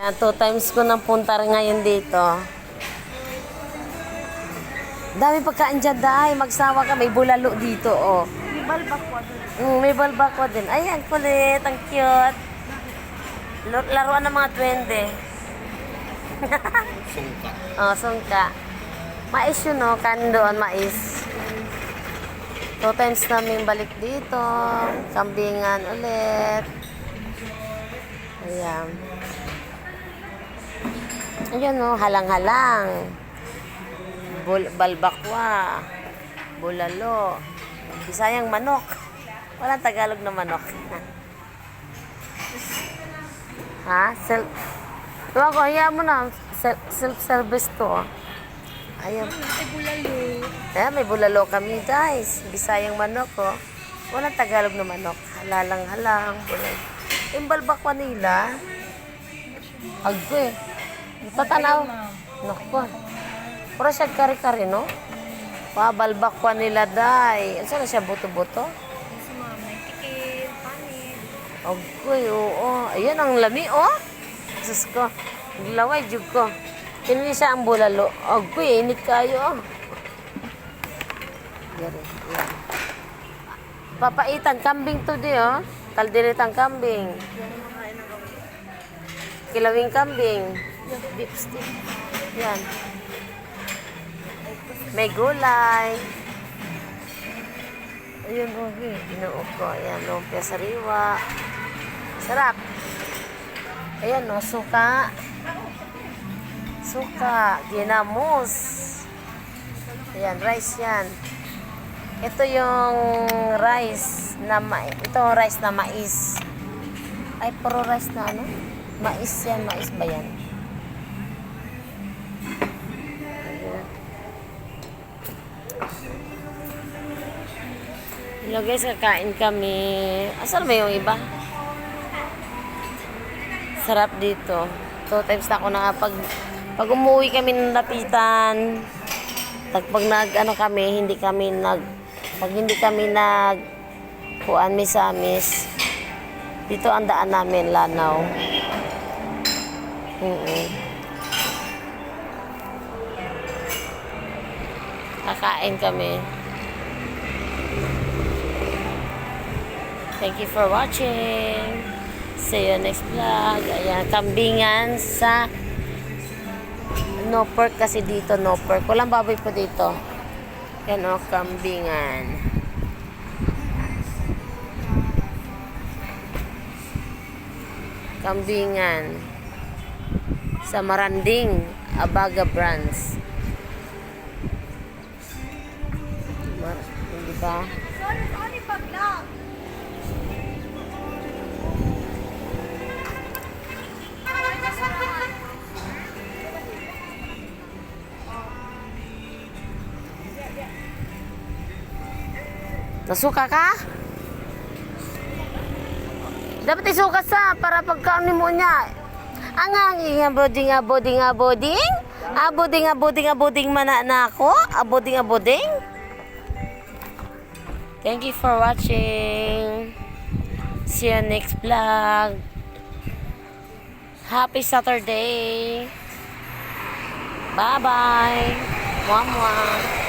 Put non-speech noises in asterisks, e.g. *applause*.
Two times ko nang punta rin ngayon dito. Dami pagkain dyan, dahay. Magsawa ka. May bulalo dito, oh. May balbak po doon. Mm, may balbako din. Ay, ang kulit. Ang cute. Laruan ng mga twende. *laughs* Sungka. Oh, sungka. Mais yun, no? Kanin doon, mais. Two times namin balik dito. Kambingan ulit. Ayan. Ayan, no? Halang-halang. Bul- balbakwa. Bulalo. Bisayang manok. Walang Tagalog na manok. *laughs* ha? Self... Tuwa ko, hayaan mo na. Self- Self-service to. oh. Ayan. Ay, bulalo. Eh, may bulalo kami, guys. Bisayang manok, oh. Walang Tagalog na manok. Halalang-halang. Bulalo. Yung balbakwa nila, agdo eh. Tatanaw. Naku. Pura siya kari-kari, no? Pa, balbakwa nila, day. Ano na siya, buto-buto? Si mama, may tikil, panin. Agoy, oo. Ayan ang lami, oh. Sus ko. Naglaway, jug ko. Kinili siya ang bulalo. Agoy, init kayo, oh. Yari, yan. Papaitan, kambing to di, oh. Kalderetang kambing. Kilawing kambing. Beef stick. Yan. May gulay. Ayun, okay. Inuok ko. Ayan, lumpia sariwa. Sarap. Ayan, no, suka. Suka. Ginamos. Ayan, rice yan. Ito yung rice na mais. Ito yung rice na mais. Ay, puro rice na ano? Mais yan. Mais ba yan? Hello guys, kakain kami. Asan ba yung iba? Sarap dito. Two times na ako nakapag... Pag umuwi kami ng lapitan, pag, pag nag, ano kami, hindi kami nag... Pag hindi kami nag... Kuan misamis. Dito ang daan namin, Lanaw. Mm Kakain kami. Thank you for watching. See you next vlog. Ayan, kambingan sa no pork kasi dito, no pork. Walang baboy po dito. Yan o, kambingan. Kambingan. Sa Maranding, Abaga Brands. Mar- Hindi Nasuka ka? Dapat isuka sa para pagkaon mo niya. Ang hanging nga boding nga boding nga boding. Aboding nga boding nga boding mana na ako. Aboding nga boding. Thank you for watching. See you next vlog. Happy Saturday. Bye-bye. Mwah mwah.